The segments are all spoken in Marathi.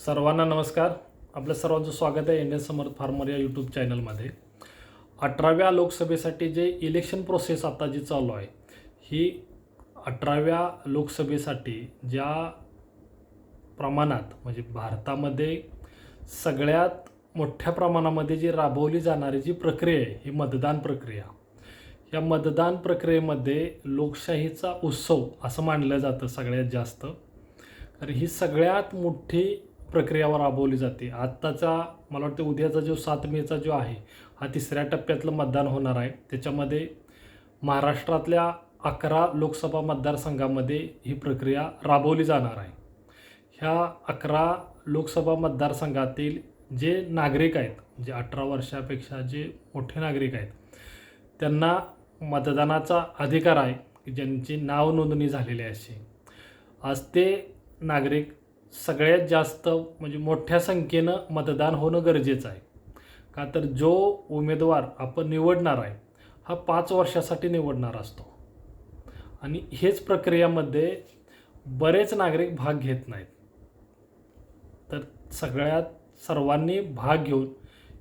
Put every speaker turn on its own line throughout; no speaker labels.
सर्वांना नमस्कार. आपलं सर्वांचं स्वागत आहे इंडियन समर्थ फार्मर या यूट्यूब चॅनलमध्ये अठराव्या लोकसभेसाठी जे इलेक्शन प्रोसेस आता जी चालू आहे ही अठराव्या लोकसभेसाठी ज्या प्रमाणात म्हणजे भारतामध्ये सगळ्यात मोठ्या प्रमाणामध्ये जी राबवली जाणारी जी प्रक्रिया आहे ही मतदान प्रक्रिया. या मतदान प्रक्रियेमध्ये लोकशाहीचा उत्सव असं मानलं जातं सगळ्यात जास्त. तर ही सगळ्यात मोठी प्रक्रियावर राबवली जाते. आत्ताचा मला वाटतं उद्याचा जो सात मेचा जो आहे हा तिसऱ्या टप्प्यातलं मतदान होणार आहे. त्याच्यामध्ये महाराष्ट्रातल्या अकरा लोकसभा मतदारसंघामध्ये ही प्रक्रिया राबवली जाणार आहे. ह्या अकरा लोकसभा मतदारसंघातील जे नागरिक आहेत जे अठरा वर्षापेक्षा जे मोठे नागरिक आहेत त्यांना मतदानाचा अधिकार आहे की ज्यांची नाव नोंदणी झालेली आहे अशी. आज ते नागरिक सगळ्यात जास्त म्हणजे मोठ्या संख्येनं मतदान होणं गरजेचं आहे. का तर जो उमेदवार आपण निवडणार आहे हा पाच वर्षासाठी निवडणार असतो. आणि हेच प्रक्रियामध्ये बरेच नागरिक भाग घेत नाहीत. तर सगळ्यात सर्वांनी भाग घेऊन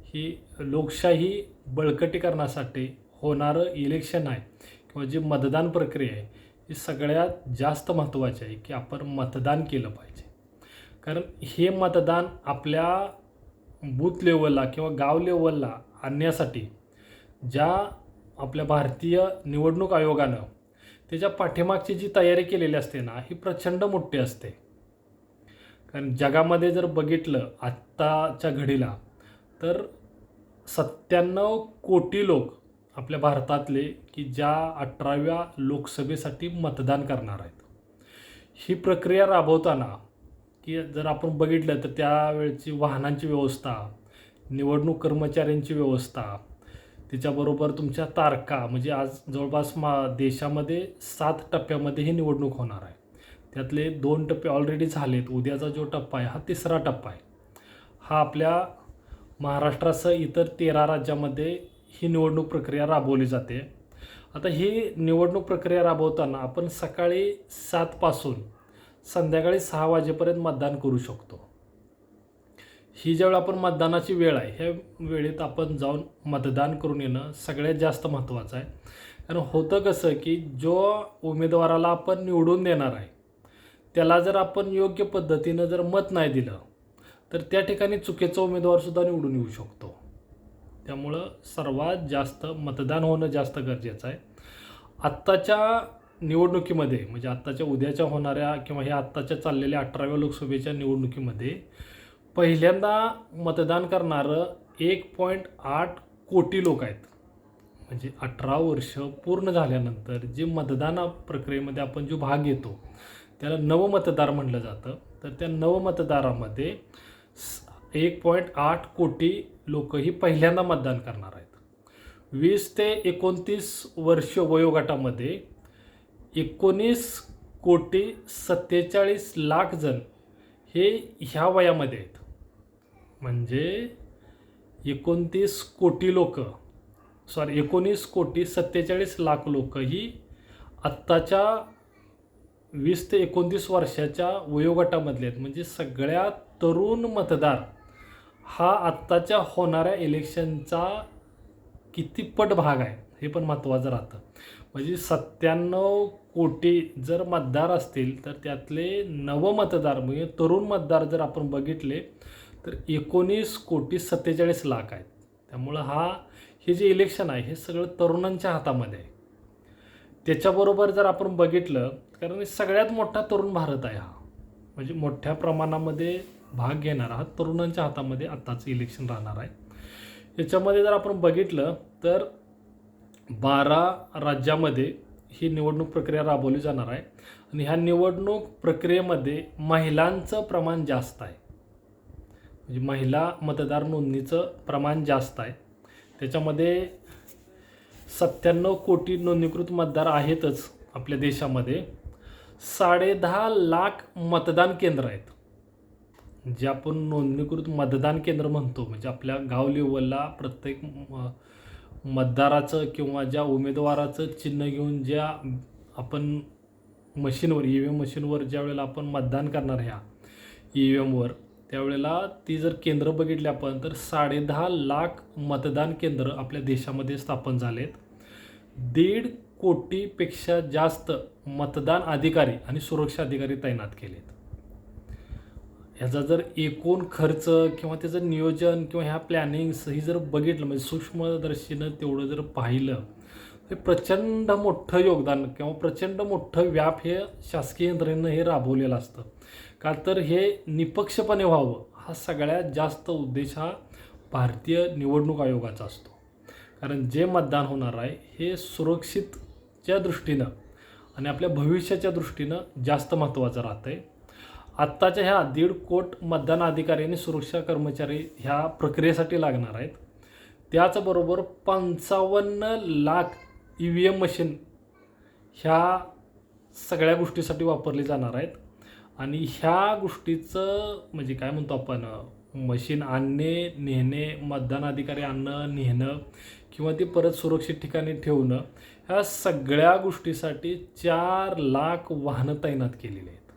ही लोकशाही बळकटीकरणासाठी होणारं इलेक्शन आहे किंवा जी मतदान प्रक्रिया आहे ही सगळ्यात जास्त महत्त्वाची आहे की आपण मतदान केलं पाहिजे. कारण हे मतदान आपल्या बूथ लेवलला किंवा गाव लेवलला आणण्यासाठी ज्या आपल्या भारतीय निवडणूक आयोगानं त्याच्या पाठीमागची जी तयारी केलेली असते ना ही प्रचंड मोठी असते. कारण जगामध्ये जर बघितलं आत्ताच्या घडीला तर सत्त्याण्णव कोटी लोक आपल्या भारतातले की ज्या अठराव्या लोकसभेसाठी मतदान करणार आहेत. ही प्रक्रिया राबवताना की जर आपण बघितलं तर त्यावेळची वाहनांची व्यवस्था निवडणूक कर्मचाऱ्यांची व्यवस्था त्याच्याबरोबर तुमच्या तारखा म्हणजे आज जवळपास मा देशामध्ये सात टप्प्यामध्ये ही निवडणूक होणार आहे. त्यातले दोन टप्पे ऑलरेडी झालेत उद्याचा जो टप्पा आहे हा तिसरा टप्पा आहे. हा आपल्या महाराष्ट्रासह इतर तेरा राज्यामध्ये ही निवडणूक प्रक्रिया राबवली जाते. आता ही निवडणूक प्रक्रिया राबवताना आपण सकाळी सातपासून संध्याकाळी सहा वाजेपर्यंत मतदान करू शकतो. ही ज्यावेळी आपण मतदानाची वेळ आहे ह्या वेळेत आपण जाऊन मतदान करून येणं सगळ्यात जास्त महत्त्वाचं आहे. कारण होतं कसं की जो उमेदवाराला आपण निवडून देणार आहे त्याला जर आपण योग्य पद्धतीनं जर मत नाही दिलं तर त्या ठिकाणी चुकीचा उमेदवारसुद्धा निवडून येऊ शकतो. त्यामुळं सर्वात जास्त मतदान होणं जास्त गरजेचं आहे. आत्ताच्या निवडणुकीमध्ये म्हणजे आत्ताच्या उद्याच्या होणाऱ्या किंवा ह्या आत्ताच्या चाललेल्या अठराव्या लोकसभेच्या निवडणुकीमध्ये पहिल्यांदा मतदान करणारं एक पॉईंट आठ कोटी लोक आहेत. म्हणजे अठरा वर्ष पूर्ण झाल्यानंतर जे मतदान प्रक्रियेमध्ये आपण जो भाग घेतो त्याला नवमतदार म्हटलं जातं. तर त्या नवमतदारामध्ये एक पॉईंट आठ कोटी लोक ही पहिल्यांदा मतदान करणार आहेत. वीस ते एकोणतीस वर्ष वयोगटामध्ये एकोणीस कोटी सत्तेचाळीस लाख जण हे ह्या वयामध्ये आहेत. म्हणजे एकोणतीस कोटी लोक सॉरी एकोणीस कोटी सत्तेचाळीस लाख लोक ही आत्ताच्या वीस ते एकोणतीस वर्षाच्या वयोगटामधले आहेत. म्हणजे सगळ्या तरुण मतदार हा आत्ताच्या होणाऱ्या इलेक्शनचा कितीपट भाग आहे हे पण महत्त्वाचं राहतं. म्हणजे सत्त्याण्णव कोटी जर मतदार असतील तर त्यातले नवमतदार म्हणजे तरुण मतदार जर आपण बघितले तर एकोणीस कोटी सत्तेचाळीस लाख आहेत. त्यामुळं हा हे जे इलेक्शन आहे हे सगळं तरुणांच्या हातामध्ये आहे. त्याच्याबरोबर जर आपण बघितलं कारण सगळ्यात मोठा तरुण भारत आहे हा. म्हणजे मोठ्या प्रमाणामध्ये भाग घेणारा हा तरुणांच्या हातामध्ये आत्ताचं इलेक्शन राहणार आहे. याच्यामध्ये जर आपण बघितलं तर बारा राज्यामध्ये ही निवडणूक प्रक्रिया राबवली जाणार आहे. आणि ह्या निवडणूक प्रक्रियेमध्ये महिलांचं प्रमाण जास्त आहे. म्हणजे महिला मतदार नोंदणीचं प्रमाण जास्त आहे. त्याच्यामध्ये सत्त्याण्णव कोटी नोंदणीकृत मतदार आहेतच आपल्या देशामध्ये. साडेदहा लाख मतदान केंद्र आहेत. जे आपण नोंदणीकृत मतदान केंद्र म्हणतो म्हणजे आपल्या गाव लेवलला प्रत्येक मतदाराचं किंवा ज्या उमेदवाराचं चिन्ह घेऊन ज्या आपण मशीनवर ई व्ही एम मशीनवर ज्या वेळेला आपण मतदान करणार ह्या ई व्ही एमवर त्यावेळेला ती जर केंद्र बघितली आपण तर साडेदहा लाख मतदान केंद्र आपल्या देशामध्ये स्थापन झालेत. दीड कोटीपेक्षा जास्त मतदान अधिकारी आणि सुरक्षा अधिकारी तैनात केलेत. ह्याचा जर एकूण खर्च किंवा त्याचं नियोजन किंवा ह्या प्लॅनिंग्स ही जर बघितलं म्हणजे सूक्ष्मदर्शीनं तेवढं जर पाहिलं तर प्रचंड मोठं योगदान किंवा प्रचंड मोठं व्याप हे शासकीय यंत्रणेनं हे राबवलेलं असतं. का तर हे निपक्षपणे व्हावं हा सगळ्यात जास्त उद्देश हा भारतीय निवडणूक आयोगाचा असतो. कारण जे मतदान होणार आहे हे सुरक्षितच्या दृष्टीनं आणि आपल्या भविष्याच्या दृष्टीनं जास्त महत्त्वाचं राहतं आहे आत्ताच्या ह्या दीड कोट मतदान अधिकारी आणि सुरक्षा कर्मचारी ह्या प्रक्रियेसाठी लागणार आहेत. त्याचबरोबर पंचावन्न lakh E V M machine ह्या सगळ्या गोष्टीसाठी वापरली जाणार आहेत. आणि ह्या गोष्टीचं म्हणजे काय म्हणतो आपण मशीन आणणे नेणे मतदान अधिकारी आणणं नेणं किंवा ती परत सुरक्षित ठिकाणी ठेवणं ह्या सगळ्या गोष्टीसाठी चार लाख वाहनं तैनात केलेली आहेत.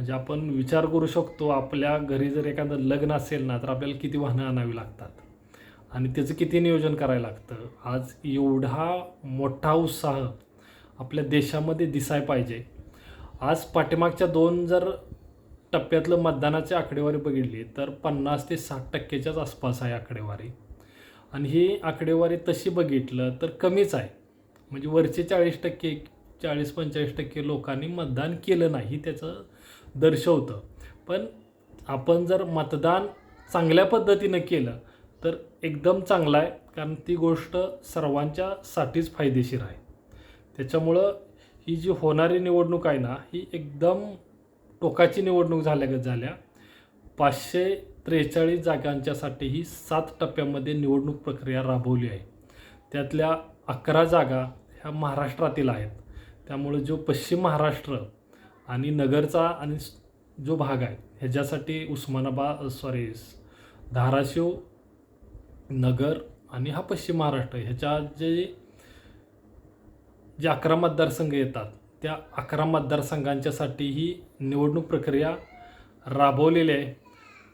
म्हणजे आपण विचार करू शकतो आपल्या घरी जर एखादं लग्न असेल ना तर आपल्याला किती वाहनं आणावी लागतात? आणि त्याचं किती नियोजन करायला लागतं? आज एवढा मोठा उत्साह आपल्या देशामध्ये दिसाय पाहिजे. आज पाठीमागच्या दोन जर टप्प्यातलं मतदानाची आकडेवारी बघितली तर पन्नास ते साठ टक्क्याच्याच आसपास आहे आकडेवारी. आणि ही आकडेवारी तशी बघितलं तर कमीच आहे. म्हणजे वरचे चाळीस टक्के चाळीस पंचेचाळीस टक्के लोकांनी मतदान केलं नाही त्याचं दर्शवतं. पण आपण जर मतदान चांगल्या पद्धतीनं केलं तर एकदम चांगलं आहे कारण ती गोष्ट सर्वांच्यासाठीच फायदेशीर आहे. त्याच्यामुळं ही जी होणारी निवडणूक आहे ना ही एकदम टोकाची निवडणूक झाल्यागत झाल्या. पाचशे त्रेचाळीस जागांच्यासाठी ही सात टप्प्यामध्ये निवडणूक प्रक्रिया राबवली आहे. त्यातल्या अकरा जागा ह्या महाराष्ट्रातील आहेत. त्यामुळे जो पश्चिम महाराष्ट्र आणि नगरचा आणि जो भाग आहे ह्याच्यासाठी उस्मानाबाद सॉरी धाराशिव नगर आणि हा पश्चिम महाराष्ट्र ह्याच्या जे जे अकरा मतदारसंघ येतात त्या अकरा मतदारसंघांच्यासाठी ही निवडणूक प्रक्रिया राबवलेली आहे.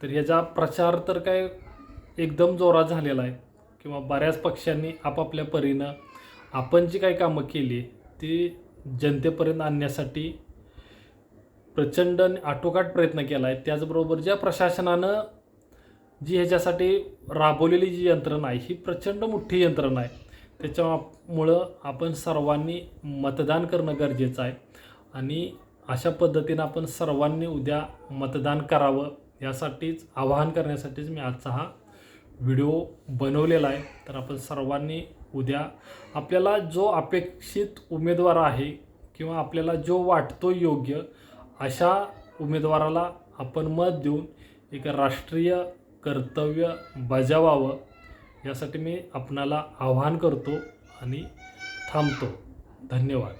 तर ह्याचा प्रचार तर काय एकदम जोरात झालेला आहे किंवा बऱ्याच पक्षांनी आपापल्या परीनं आपण जी काही कामं केली ती जनतेपर्यंत आणण्यासाठी प्रचंड आटोकाट प्रयत्न केला आहे त्याचबरोबर ज्या प्रशासनानं जी ह्याच्यासाठी राबवलेली जी यंत्रणा आहे ही प्रचंड मोठी यंत्रणा आहे. त्याच्यामुळं आपण सर्वांनी मतदान करणं गरजेचं आहे. आणि अशा पद्धतीनं आपण सर्वांनी उद्या मतदान करावं यासाठीच आवाहन करण्यासाठीच मी आजचा हा व्हिडिओ बनवलेला आहे. तर आपण सर्वांनी उद्या आपल्याला जो अपेक्षित उमेदवार आहे किंवा आपल्याला जो वाटतो योग्य अशा उमेदवाराला आपण मत देऊन एक राष्ट्रीय कर्तव्य बजावावं यासाठी मी आपणाला आवाहन करतो आणि थांबतो. धन्यवाद.